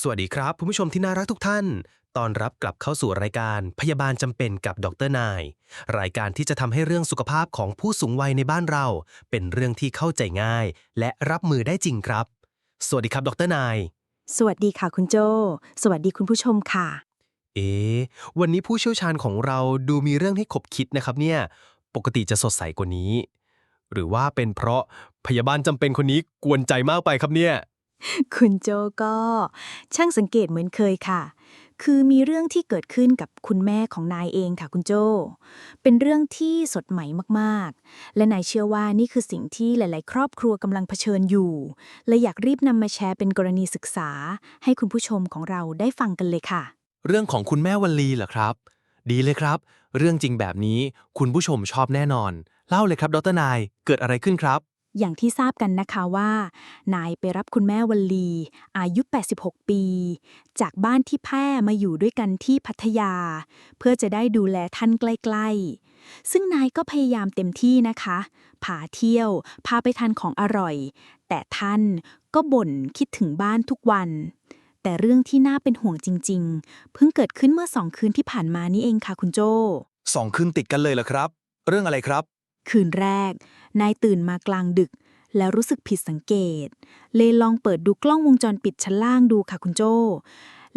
สวัสดีครับผู้ผู้ชมที่น่ารักทุกท่าน ตอนรับกลับเข้าสู่รายการพยาบาลจำเป็นกับดรนาย รายการที่จะทำให้เรื่องสุขภาพของผู้สูงวัยในบ้านเรา เป็นเรื่องที่เข้าใจง่าย และรับมือได้จริงครับ สวัสดีครับดรนาย สวัสดีค่ะคุณโจ สวัสดีคุณผู้ชมค่ะ เอ๊ะวันนี้ผู้เชี่ยวชาญของเราดูมีเรื่องให้ขบคิดนะครับเนี่ย ปกติจะสดใสกว่านี้ หรือว่าเป็นเพราะพยาบาลจำเป็นคนนี้กวนใจมากไปครับเนี่ย คุณโจก็ ช่างสังเกตเหมือนเคยค่ะ คือมีเรื่องที่เกิดขึ้นกับคุณแม่ของนายเองค่ะคุณโจ เป็นเรื่องที่สดใหม่มากๆ และนายเชื่อว่านี่คือสิ่งที่หลาย ๆ ครอบครัวกำลังเผชิญอยู่ และอยากรีบนำมาแชร์เป็นกรณีศึกษา ให้คุณผู้ชมของเราได้ฟังกันเลยค่ะ เรื่องของคุณแม่วันลีเหรอครับ ดีเลยครับ เรื่องจริงแบบนี้คุณผู้ชมชอบแน่นอน เล่าเลยครับดรนายเกิดอะไรขึ้นครับ อย่างที่ทราบกันนะคะว่า นายไปรับคุณแม่วัลลี อายุ 86 ปี จากบ้านที่แพร่มาอยู่ด้วยกันที่พัทยา เพื่อจะได้ดูแลท่านใกล้ๆ ซึ่งนายก็พยายามเต็มที่นะคะพาเที่ยว พาไปทานของอร่อย แต่ท่านก็บ่นคิดถึงบ้านทุกวัน แต่เรื่องที่น่าเป็นห่วงจริง ๆ เพิ่งเกิดขึ้นเมื่อสองคืนที่ผ่านมานี่เองค่ะคุณโจสองคืนติดกันเลยเหรอครับ เรื่องอะไรครับ คืนแรก นายตื่นมากลางดึก แล้วรู้สึกผิดสังเกต เลยลองเปิดดูกล้องวงจรปิดชั้นล่างดูค่ะคุณโจ้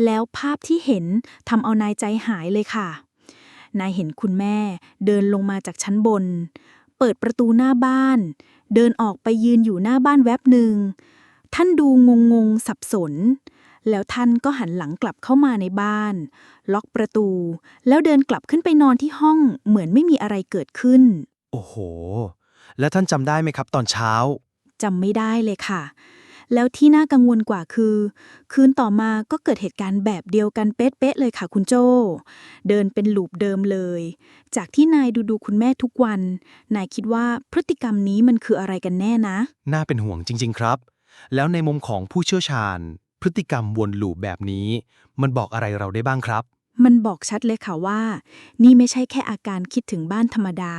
แล้วภาพที่เห็นทำเอานายใจหายเลยค่ะ นายเห็นคุณแม่เดินลงมาจากชั้นบน เปิดประตูหน้าบ้าน เดินออกไปยืนอยู่หน้าบ้านแวบหนึ่ง ท่านดูงงงสับสนแล้วท่านก็หันหลังกลับเข้ามาในบ้าน ล็อกประตู แล้วเดินกลับขึ้นไปนอนที่ห้องเหมือนไม่มีอะไรเกิดขึ้น โอ้โห แล้วท่านจำได้ไหมครับตอนเช้า จำไม่ได้เลยค่ะ แล้วที่น่ากังวลกว่าคือ คืนต่อมาก็เกิดเหตุการณ์แบบเดียวกันเป๊ะๆเลยค่ะคุณโจ้เดินเป็นลูปเดิมเลย จากที่นายดูดูคุณแม่ทุกวัน นายคิดว่าพฤติกรรมนี้มันคืออะไรกันแน่นะ น่าเป็นห่วงจริง ๆ ครับ แล้วในมุมของผู้เชี่ยวชาญ พฤติกรรมวนลูปแบบนี้ มันบอกอะไรเราได้บ้างครับ มันบอกชัดเลยค่ะว่า นี่ไม่ใช่แค่อาการคิดถึงบ้านธรรมดา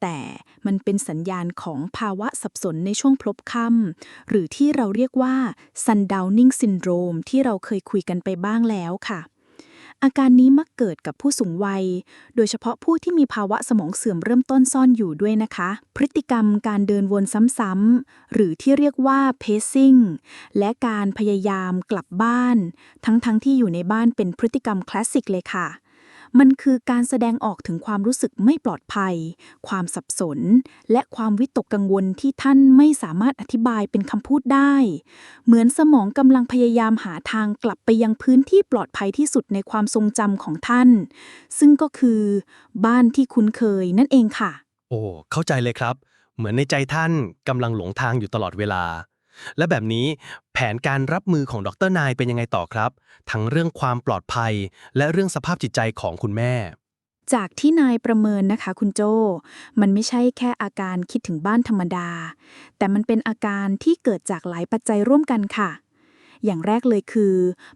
แต่มันเป็นสัญญาณของภาวะสับสนในช่วงพลบค่ำหรือที่เราเรียกว่า sundowning syndrome ที่เราเคยคุยกันไปบ้างแล้วค่ะ อาการนี้มักเกิดกับผู้สูงวัย โดยเฉพาะผู้ที่มีภาวะสมองเสื่อมเริ่มต้นซ่อนอยู่ด้วยนะคะ พฤติกรรมการเดินวนซ้ำๆ หรือที่เรียกว่า pacing และการพยายามกลับบ้าน ทั้งๆทที่อยู่ในบ้านเป็นพฤติกรรมคลาสสิกเลยค่ะ มันคือการแสดงออกถึงความรู้สึกไม่ปลอดภัย ความสับสน และความวิตกกังวลที่ท่านไม่สามารถอธิบายเป็นคำพูดได้ เหมือนสมองกำลังพยายามหาทางกลับไปยังพื้นที่ปลอดภัยที่สุดในความทรงจำของท่าน ซึ่งก็คือ บ้านที่คุ้นเคยนั่นเองค่ะ โอ้ เข้าใจเลยครับ เหมือนในใจท่านกำลังหลงทางอยู่ตลอดเวลา และแบบนี้แผนการรับมือของดรนายเป็นยังไงต่อครับ ทั้งเรื่องความปลอดภัย และเรื่องสภาพจิตใจของคุณแม่ จากที่นายประเมินนะคะคุณโจ มันไม่ใช่แค่อาการคิดถึงบ้านธรรมดา แต่มันเป็นอาการที่เกิดจากหลายปัจจัยร่วมกันค่ะ อย่างแรกเลยคือ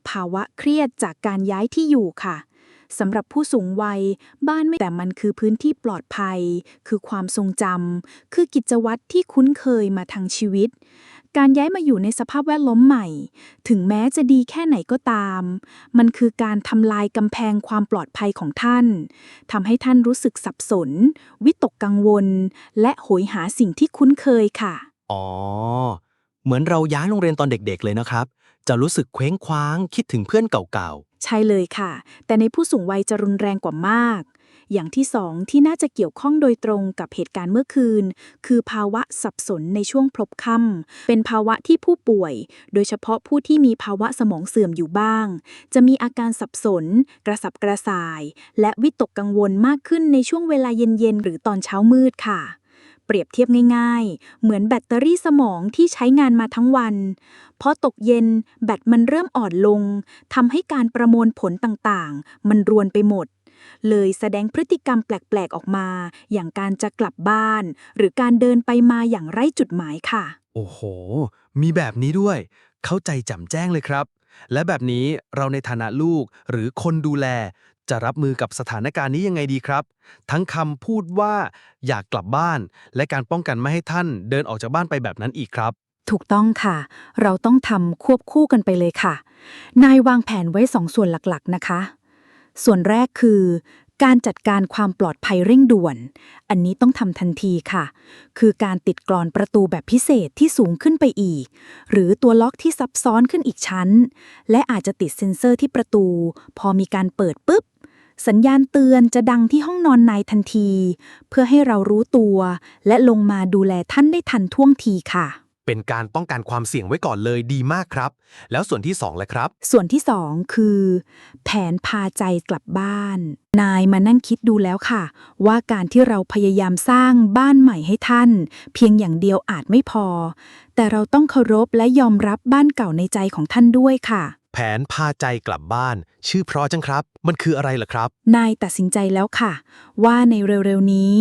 ภาวะเครียดจากการย้ายที่อยู่ค่ะสำหรับผู้สูงวัย บ้านไม่แต่มันคือพื้นที่ปลอดภัย คือความทรงจำคือกิจวัตรที่คุ้นเคยมาทางชีวิต การย้ายมาอยู่ในสภาพแวดล้อมใหม่ ถึงแม้จะดีแค่ไหนก็ตาม มันคือการทำลายกำแพงความปลอดภัยของท่านทำให้ท่านรู้สึกสับสน วิตกกังวล และโหยหาสิ่งที่คุ้นเคยค่ะ อ๋อ เหมือนเราย้ายโรงเรียนตอนเด็กๆเลยนะครับ จะรู้สึกเคว้งคว้างคิดถึงเพื่อนเก่าใช่เลยค่ะ แต่ในผู้สูงวัยจะรุนแรงกว่ามาก อย่างที่สองที่น่าจะเกี่ยวข้องโดยตรงกับเหตุการณ์เมื่อคืน คือภาวะสับสนในช่วงพลบค่ำเป็นภาวะที่ผู้ป่วย โดยเฉพาะผู้ที่มีภาวะสมองเสื่อมอยู่บ้าง จะมีอาการสับสน กระสับกระส่าย และวิตกกังวลมากขึ้นในช่วงเวลาเย็นๆ หรือตอนเช้ามืดค่ะเปรียบเทียบง่ายๆ เหมือนแบตเตอรี่สมองที่ใช้งานมาทั้งวัน พอตกเย็นแบตมันเริ่มอ่อนลง ทำให้การประมวลผลต่างๆ มันรวนไปหมด เลยแสดงพฤติกรรมแปลกๆออกมา อย่างการจะกลับบ้าน หรือการเดินไปมาอย่างไร้จุดหมายค่ะๆโอ้โห มีแบบนี้ด้วย เข้าใจแจ่มแจ้งเลยครับ และแบบนี้เราในฐานะลูกหรือคนดูแล จะรับมือกับสถานการณ์นี้ยังไงดีครับ ทั้งคำพูดว่าอยากกลับบ้าน และการป้องกันไม่ให้ท่านเดินออกจากบ้านไปแบบนั้นอีกครับ ถูกต้องค่ะ เราต้องทำควบคู่กันไปเลยค่ะ นายวางแผนไว้สองส่วนหลักๆ นะคะ ส่วนแรกคือ การจัดการความปลอดภัยเร่งด่วน อันนี้ต้องทำทันทีค่ะ คือการติดกรอนประตูแบบพิเศษที่สูงขึ้นไปอีก หรือตัวล็อกที่ซับซ้อนขึ้นอีกชั้น และอาจจะติดเซ็นเซอร์ที่ประตู พอมีการเปิดปุ๊บสัญญาณเตือนจะดังที่ห้องนอนนายทันที เพื่อให้เรารู้ตัว และลงมาดูแลท่านได้ทันท่วงทีค่ะ เป็นการป้องกันความเสี่ยงไว้ก่อนเลยดีมากครับ แล้วส่วนที่2แหละครับ ส่วนที่สองคือ แผนพาใจกลับบ้าน นายมานั่งคิดดูแล้วค่ะ ว่าการที่เราพยายามสร้างบ้านใหม่ให้ท่าน เพียงอย่างเดียวอาจไม่พอ แต่เราต้องเคารพและยอมรับบ้านเก่าในใจของท่านด้วยค่ะ แผนพาใจกลับบ้าน ชื่อเพราะจังครับ มันคืออะไรล่ะครับ นายตัดสินใจแล้วค่ะ ว่าในเร็วๆนี้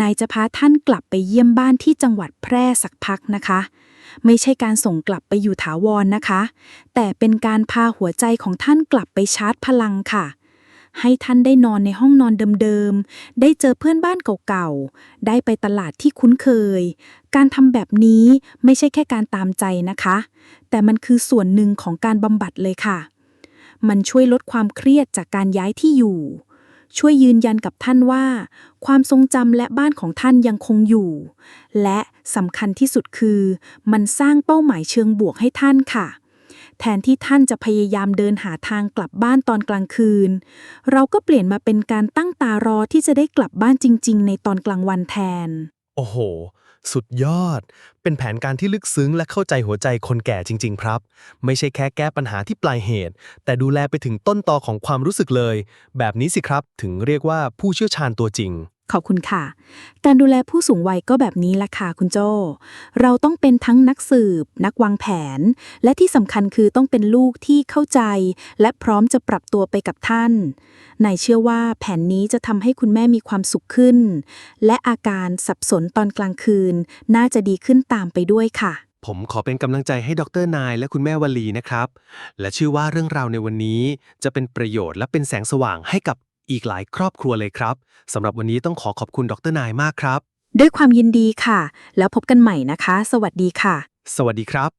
นายจะพาท่านกลับไปเยี่ยมบ้านที่จังหวัดแพร่สักพักนะคะ ไม่ใช่การส่งกลับไปอยู่ถาวรนะคะ แต่เป็นการพาหัวใจของท่านกลับไปชาร์จพลังค่ะ ให้ท่านได้นอนในห้องนอนเดิมๆ ได้เจอเพื่อนบ้านเก่าๆ ได้ไปตลาดที่คุ้นเคย การทำแบบนี้ไม่ใช่แค่การตามใจนะคะ แต่มันคือส่วนหนึ่งของการบำบัดเลยค่ะ มันช่วยลดความเครียดจากการย้ายที่อยู่ ช่วยยืนยันกับท่านว่า ความทรงจำและบ้านของท่านยังคงอยู่ และสำคัญที่สุดคือ มันสร้างเป้าหมายเชิงบวกให้ท่านค่ะ แทนที่ท่านจะพยายามเดินหาทางกลับบ้านตอนกลางคืน เราก็เปลี่ยนมาเป็นการตั้งตารอที่จะได้กลับบ้านจริง ๆ ในตอนกลางวันแทน โอ้โห สุดยอด เป็นแผนการที่ลึกซึ้งและเข้าใจหัวใจคนแก่จริง ๆ ครับ ไม่ใช่แค่แก้ปัญหาที่ปลายเหตุ แต่ดูแลไปถึงต้นตอของความรู้สึกเลย แบบนี้สิครับถึงเรียกว่าผู้เชี่ยวชาญตัวจริง ขอบคุณค่ะ การดูแลผู้สูงวัยก็แบบนี้ละค่ะคุณโจ เราต้องเป็นทั้งนักสืบ นักวางแผน และที่สำคัญคือต้องเป็นลูกที่เข้าใจ และพร้อมจะปรับตัวไปกับท่านนายเชื่อว่าแผนนี้จะทำให้คุณแม่มีความสุขขึ้น และอาการสับสนตอนกลางคืน น่าจะดีขึ้นตามไปด้วยค่ะผมขอเป็นกำลังใจให้ดรนายและคุณแม่วลีนะครับ และเชื่อว่าเรื่องราวในวันนี้จะเป็นประโยชน์และเป็นแสงสว่างให้กับ อีกหลายครอบครัวเลยครับสำหรับวันนี้ต้องขอขอบคุณดรนายมากครับ ด้วยความยินดีค่ะ แล้วพบกันใหม่นะคะ สวัสดีค่ะ สวัสดีครับ